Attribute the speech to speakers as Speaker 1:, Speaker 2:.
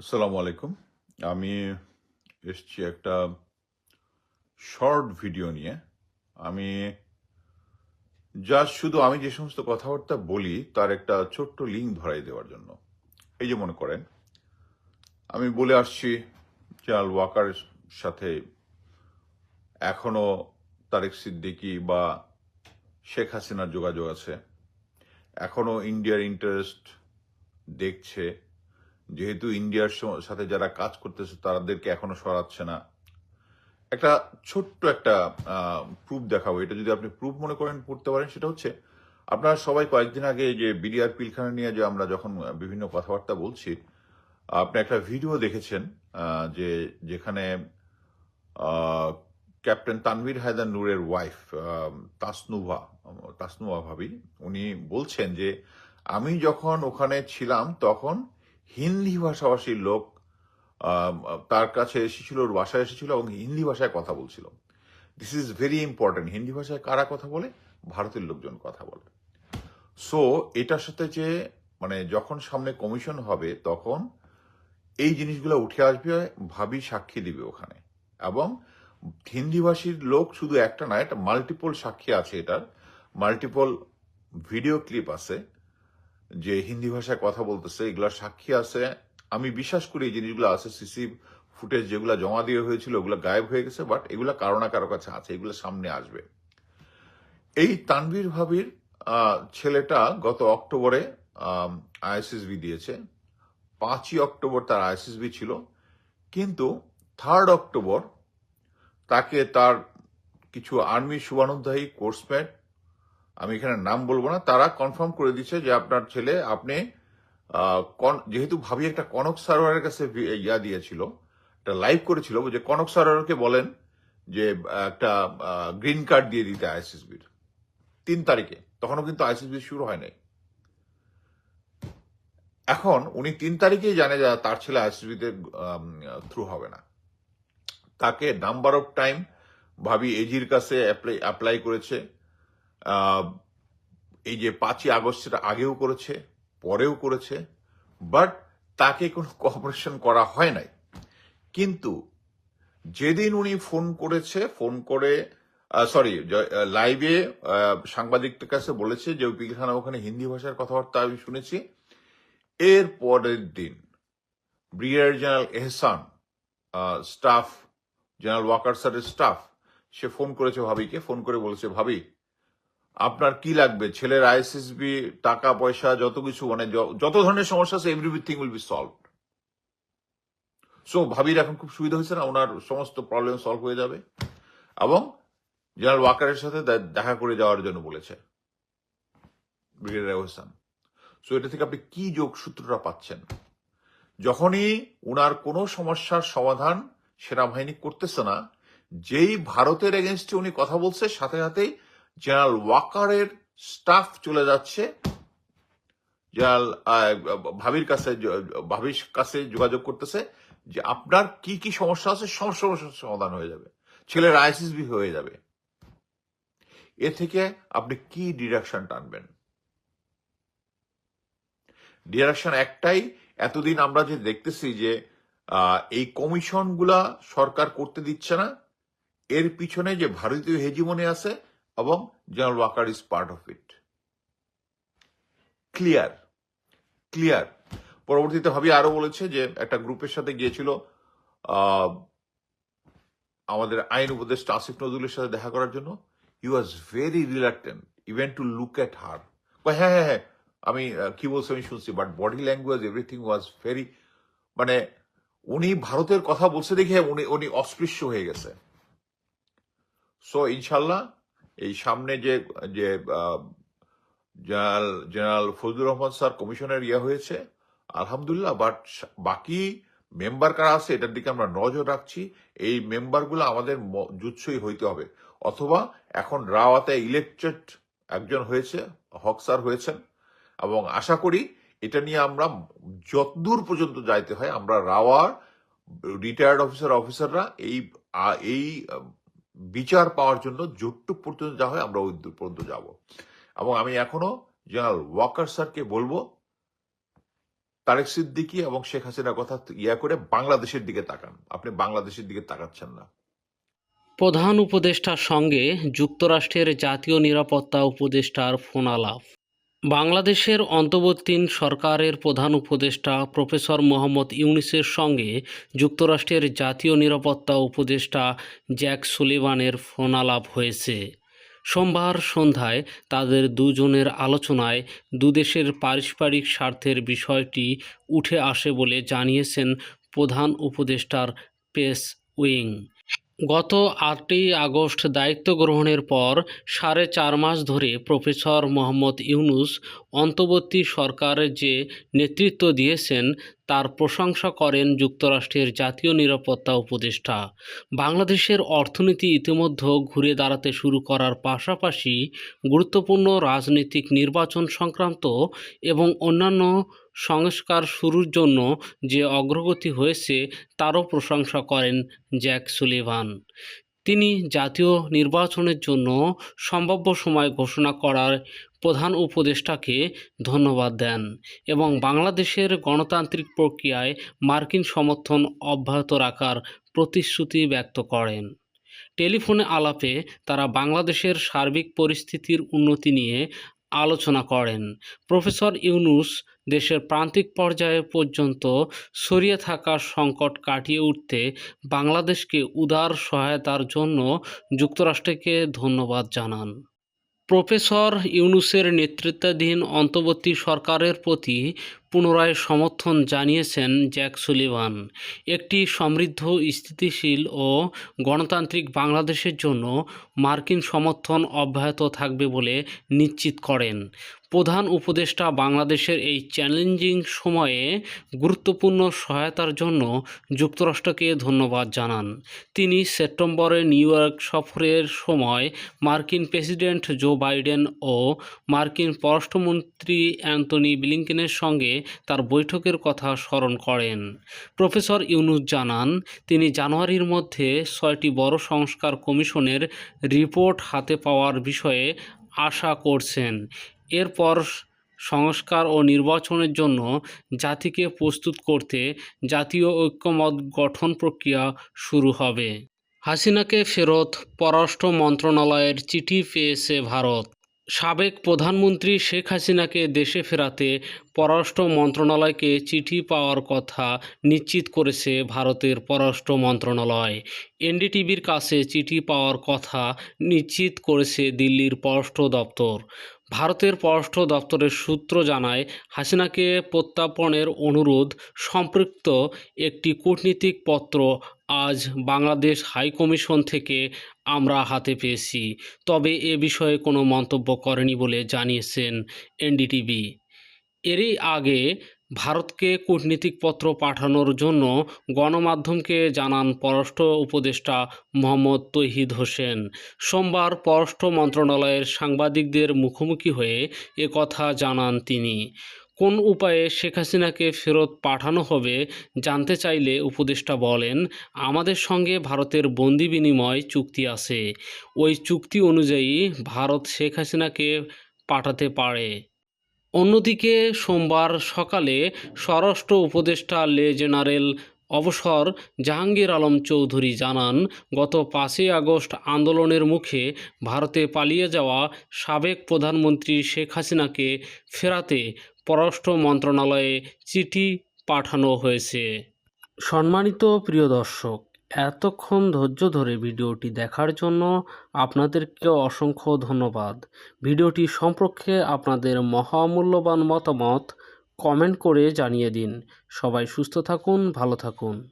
Speaker 1: আসসালামু আলাইকুম। আমি এসছি একটা শর্ট ভিডিও নিয়ে। আমি যা শুধু আমি যে সমস্ত কথাবার্তা বলি, তার একটা ছোট্ট লিঙ্ক ধরাই দেওয়ার জন্য। এই যে মনে করেন, আমি বলে আসছি জাল ওয়াকার সাথে এখনও তারেক সিদ্দিকি বা শেখ হাসিনার যোগাযোগ আছে। এখনও ইন্ডিয়ার ইন্টারেস্ট দেখছে। যেহেতু ইন্ডিয়ার সাথে যারা কাজ করতেছে, তাদেরকে এখনও সরাচ্ছে না। একটা ছোট্ট একটা প্রুফ দেখাবো। এটা যদি আপনি প্রুফ মনে করেন, পড়তে পারেন, সেটা হচ্ছে, আপনারা সবাই কয়েকদিন আগে যে বিডিআর পিলখানা নিয়ে যে আমরা যখন বিভিন্ন কথাবার্তা বলছি, আপনি একটা ভিডিও দেখেছেন যে যেখানে ক্যাপ্টেন তানভীর হায়দার নূরের ওয়াইফ তাসনুভা তাসনুভা ভাবি, উনি বলছেন যে, আমি যখন ওখানে ছিলাম, তখন হিন্দি ভাষাভাষীর লোক তার কাছে এসেছিল, ওর বাসায় এসেছিল এবং হিন্দি ভাষায় কথা বলছিল। This is very important Hindi ভাষায় কারা কথা বলে? ভারতের লোকজন কথা বলে। সো এটার সাথে যে মানে যখন সামনে কমিশন হবে, তখন এই জিনিসগুলো উঠে আসবে, ভাবি সাক্ষী দিবে ওখানে। এবং হিন্দিভাষীর লোক শুধু একটা না এটা মাল্টিপল সাক্ষী আছে এটার। মাল্টিপল ভিডিও ক্লিপ আছে। যে হিন্দি ভাষায় কথা বলতেছে, এগুলোর সাক্ষী আছে। আমি বিশ্বাস করি এই জিনিসগুলো আছে, সিসি ফুটেজ যেগুলো জমা দিয়ে হয়েছিল, ওগুলো গায়েব হয়ে গেছে বাট এগুলো কারও না কারও কাছে আছে, এগুলো সামনে আসবে। এই তানভীর ভাবির ছেলেটা গত অক্টোবরে আইএসএসবি দিয়েছে। পাঁচই অক্টোবর তার আইএসএসবি ছিল। কিন্তু থার্ড অক্টোবর তাকে তার কিছু আর্মি শুভানুধ্যায়ী কোর্সমেট আমি এখানে নাম বলব না। তারা কনফার্ম করে দিচ্ছে যে আপনার ছেলে আপনি যেহেতু ভাবি একটা কনক সারোয়ারের কাছে ইয়া দিয়েছিল একটা লাইভ করেছিল যে কনক সারোয়ারকে বলেন যে একটা গ্রিন কার্ড দিয়ে দিতে আইএসএসবির তিন তারিখে। তখনও কিন্তু আইএসএসবি শুরু হয় নাই। এখন উনি তিন তারিখেই জানে যে তার ছেলে আইএসএসবিতে থ্রু হবে না। তাকে নাম্বার অফ টাইম ভাবি এজির কাছে অ্যাপ্লাই করেছে। আহ, এই যে পাঁচই আগস্ট সেটা আগেও করেছে, পরেও করেছে বাট তাকে কোনো কপারেশন করা হয় নাই। কিন্তু যেদিন উনি ফোন করেছে ফোন করে সরি লাইভে সাংবাদিকদের কাছে বলেছে যে ওই পিলখানা ওখানে হিন্দি ভাষার কথাবার্তা আমি শুনেছি। এর পরের দিন brigadier general Ehsan staff general Waker স্যারের স্টাফ সে ফোন করেছে ভাবিকে ফোন করে বলেছে, ভাবি আপনার কি লাগবে? ছেলের আইএসএসবি টাকা পয়সা যত কিছু মানে যত ধরনের সমস্যা আছে everything will be solve so ভাবির এখন খুব সুবিধা হয়েছে না? ওনার সমস্ত প্রবলেম সলভ হয়ে যাবে। এবং জেনারেল ওয়াকারের সাথে দেখা করে যাওয়ার জন্য বলেছে। সো এটা থেকে আপনি কি যোগসূত্রটা পাচ্ছেন? যখনই উনার কোনো সমস্যার সমাধান সেনাবাহিনী করতেছে না, যেই ভারতের এগেনস্টে উনি কথা বলছে, সাথে সাথেই জেনারেল ওয়াকারের স্টাফ চলে যাচ্ছে। জেনারেল ভাবির কাছে ভাবির কাছে যোগাযোগ করতেছে যে আপনার কি কি সমস্যা আছে সব সমস্যার সমাধান হয়ে যাবে। ছেলের আইসিসবি হয়ে যাবে। এ থেকে আপনি কি ডিরেকশন টানবেন? ডিরেকশন একটাই, এতদিন আমরা যে দেখতেছি যে এই কমিশনগুলা সরকার করতে দিচ্ছে না, এর পিছনে যে ভারতীয় হেজিমনি আছে এবং general Waker is part of it clear clear পরবর্তীতে ভাবি আরও বলেছে যে একটা গ্রুপের সাথে গিয়েছিল আমাদের আইন উপদেষ্টা আসিফ নজরুলের সাথে দেখা করার জন্য। He was very reluctant even to look at her হ্যাঁ হ্যাঁ হ্যাঁ আমি কি বলছি আমি শুনছি but body language everything was very মানে উনি ভারতের কথা বলছে দেখে উনি উনি অস্পৃশ্য হয়ে গেছে। সো ইনশাল্লাহ এই সামনে যে যে general general Fazlur Rahman sir কমিশনের ইয়ে হয়েছে, আলহামদুলিল্লাহ বাট বাকি মেম্বার কারা আছে, এটার দিকে আমরা নজর রাখছি। এই মেম্বারগুলো আমাদের জুৎসই হইতে হবে। অথবা এখন রাওয়াতে ইলেকটেড একজন হয়েছে, হক স্যার হয়েছেন, এবং আশা করি এটা নিয়ে আমরা যতদূর পর্যন্ত যাইতে হয়, আমরা রাওয়ার রিটায়ার্ড অফিসার অফিসাররা এই এই বিচার পাওয়ার জন্য যতটুক পর্যন্ত যা হয় আমরা ওই পর্যন্ত যাব। এবং আমি এখনও জেনারেল ওয়াকার স্যারকে বলব, তারেক সিদ্দিকি এবং শেখ হাসিনার কথা ইয়া করে বাংলাদেশের দিকে তাকান। আপনি বাংলাদেশের দিকে তাকাচ্ছেন না।
Speaker 2: প্রধান উপদেষ্টার সঙ্গে যুক্তরাষ্ট্রের জাতীয় নিরাপত্তা উপদেষ্টার ফোনালাপ। বাংলাদেশের অন্তর্বর্তীন সরকারের প্রধান উপদেষ্টা প্রফেসর মোহাম্মদ ইউনিসের সঙ্গে যুক্তরাষ্ট্রের জাতীয় নিরাপত্তা উপদেষ্টা জ্যাক সুলিভানের ফোনালাপ হয়েছে। সোমবার সন্ধ্যায় তাদের দুজনের আলোচনায় দুদেশের পারস্পরিক স্বার্থের বিষয়টি উঠে আসে বলে জানিয়েছেন প্রধান উপদেষ্টার পেস উইং। গত আটই আগস্ট দায়িত্ব গ্রহণের পর সাড়ে চার মাস ধরে প্রফেসর মোহাম্মদ ইউনুস অন্তর্বর্তী সরকারের যে নেতৃত্ব দিয়েছেন তার প্রশংসা করেন যুক্তরাষ্ট্রের জাতীয় নিরাপত্তা উপদেষ্টা। বাংলাদেশের অর্থনীতি ইতিমধ্যে ঘুরে দাঁড়াতে শুরু করার পাশাপাশি গুরুত্বপূর্ণ রাজনৈতিক নির্বাচন সংক্রান্ত এবং অন্যান্য সংস্কার শুরুর জন্য যে অগ্রগতি হয়েছে তারও প্রশংসা করেন জ্যাক সুলিভান। তিনি জাতীয় নির্বাচনের জন্য সম্ভাব্য সময় ঘোষণা করার প্রধান উপদেষ্টাকে ধন্যবাদ দেন এবং বাংলাদেশের গণতান্ত্রিক প্রক্রিয়ায় মার্কিন সমর্থন অব্যাহত রাখার প্রতিশ্রুতি ব্যক্ত করেন। টেলিফোনে আলাপে তারা বাংলাদেশের সার্বিক পরিস্থিতির উন্নতি নিয়ে আলোচনা করেন। প্রফেসর ইউনুস দেশের প্রান্তিক পর্যায়ে পর্যন্ত সরিয়ে থাকা সংকট কাটিয়ে উঠতে বাংলাদেশকে উদার সহায়তার জন্য যুক্তরাষ্ট্রকে ধন্যবাদ জানান। প্রফেসর ইউনুসের নেতৃত্বাধীন অন্তর্বর্তী সরকারের প্রতি পুনরায় সমর্থন জানিয়েছেন জ্যাক সুলিভান। একটি সমৃদ্ধ, স্থিতিশীল ও গণতান্ত্রিক বাংলাদেশের জন্য মার্কিন সমর্থন অব্যাহত থাকবে বলে নিশ্চিত করেন। প্রধান উপদেষ্টা বাংলাদেশের এই চ্যালেঞ্জিং সময়ে গুরুত্বপূর্ণ সহায়তার জন্য যুক্তরাষ্ট্রকে ধন্যবাদ জানান। তিনি সেপ্টেম্বরে নিউ ইয়র্ক সফরের সময় মার্কিন প্রেসিডেন্ট জো বাইডেন ও মার্কিন পররাষ্ট্রমন্ত্রী অ্যান্টনি ব্লিংকেনের সঙ্গে তার বৈঠকের কথা স্মরণ করেন। প্রফেসর ইউনুস জানান, তিনি জানুয়ারির মধ্যে ছয়টি বড় সংস্কার কমিশনের রিপোর্ট হাতে পাওয়ার বিষয়ে আশা করছেন। এরপর সংস্কার ও নির্বাচনের জন্য জাতিকে প্রস্তুত করতে জাতীয় ঐক্যমত গঠন প্রক্রিয়া শুরু হবে। হাসিনাকে ফেরত পররাষ্ট্র মন্ত্রণালয়ের চিঠি পেয়েছে ভারত। সাবেক প্রধানমন্ত্রী শেখ হাসিনাকে দেশে ফেরাতে পররাষ্ট্র মন্ত্রণালয়কে চিঠি পাওয়ার কথা নিশ্চিত করেছে ভারতের পররাষ্ট্র মন্ত্রণালয়। এনডিটিভির কাছে চিঠি পাওয়ার কথা নিশ্চিত করেছে দিল্লির পররাষ্ট্র দপ্তর। ভারতের পররাষ্ট্র দপ্তরের সূত্র জানায়, হাসিনাকে প্রত্যাপনের অনুরোধ সম্পৃক্ত একটি কূটনীতিক পত্র আজ বাংলাদেশ হাইকমিশন থেকে আমরা হাতে পেয়েছি। তবে এ বিষয়ে কোনো মন্তব্য করেনি বলে জানিয়েছেন এনডিটিভি। এরই আগে ভারতকে কূটনীতিক পত্র পাঠানোর জন্য গণমাধ্যমকে জানান পররাষ্ট্র উপদেষ্টা মোহাম্মদ তৌহিদ হোসেন। সোমবার পররাষ্ট্র মন্ত্রণালয়ের সাংবাদিকদের মুখোমুখি হয়ে কথা জানান তিনি। কোন উপায়ে শেখ হাসিনাকে ফেরত পাঠানো হবে জানতে চাইলে উপদেষ্টা বলেন, আমাদের সঙ্গে ভারতের বন্দি বিনিময় চুক্তি আছে। ওই চুক্তি অনুযায়ী ভারত শেখ হাসিনাকে পাঠাতে পারে। অন্যদিকে সোমবার সকালে স্বরাষ্ট্র উপদেষ্টা লে জেনারেল অবসর জাহাঙ্গীর আলম চৌধুরী জানান, গত পাঁচই আগস্ট আন্দোলনের মুখে ভারতে পালিয়ে যাওয়া সাবেক প্রধানমন্ত্রী শেখ হাসিনাকে ফেরাতে পররাষ্ট্র মন্ত্রণালয়ে চিঠি পাঠানো হয়েছে। সম্মানিত প্রিয় দর্শক এতক্ষণ ধৈর্য ধরে ভিডিওটি দেখার জন্য আপনাদেরকে অসংখ্য ধন্যবাদ। ভিডিওটি সম্পর্কে আপনাদের মহামূল্যবান মতামত কমেন্ট করে জানিয়ে দিন। সবাই সুস্থ থাকুন, ভালো থাকুন।